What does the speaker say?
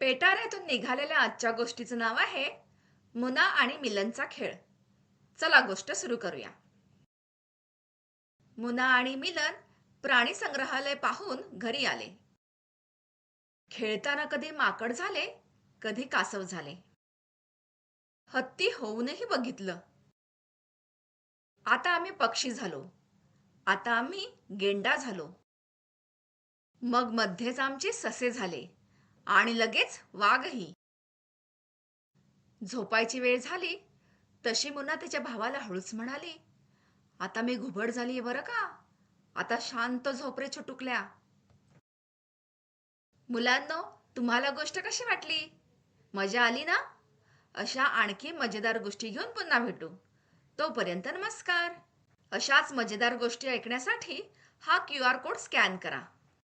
पेटाऱ्यातून निघालेल्या आजच्या गोष्टीचं नाव आहे मुना आणि मिलनचा खेळ. चला गोष्ट सुरू करूया. मुना आणि मिलन प्राणी संग्रहालय पाहून घरी आले. खेळताना कधी माकड झाले कधी कासव झाले. हत्ती होऊनही बघितलं. आता आम्ही पक्षी झालो. आता आम्ही गेंडा झालो. मग मध्येच आमचे ससे झाले. आणि लगेच वाघही. झोपायची वेळ झाली तशी मुन्ना त्याच्या भावाला हळूच म्हणाली आता मी घुबड झालीये बरं का? आता शांत झोपरे छुटुकल्या. मुलांनो तुम्हाला गोष्ट कशी वाटली? मजा आली ना? अशा आणखी मजेदार गोष्टी घेऊन पुन्हा भेटू. तोपर्यंत नमस्कार. अशाच मजेदार गोष्टी ऐकण्यासाठी हा क्यू आर कोड स्कॅन करा.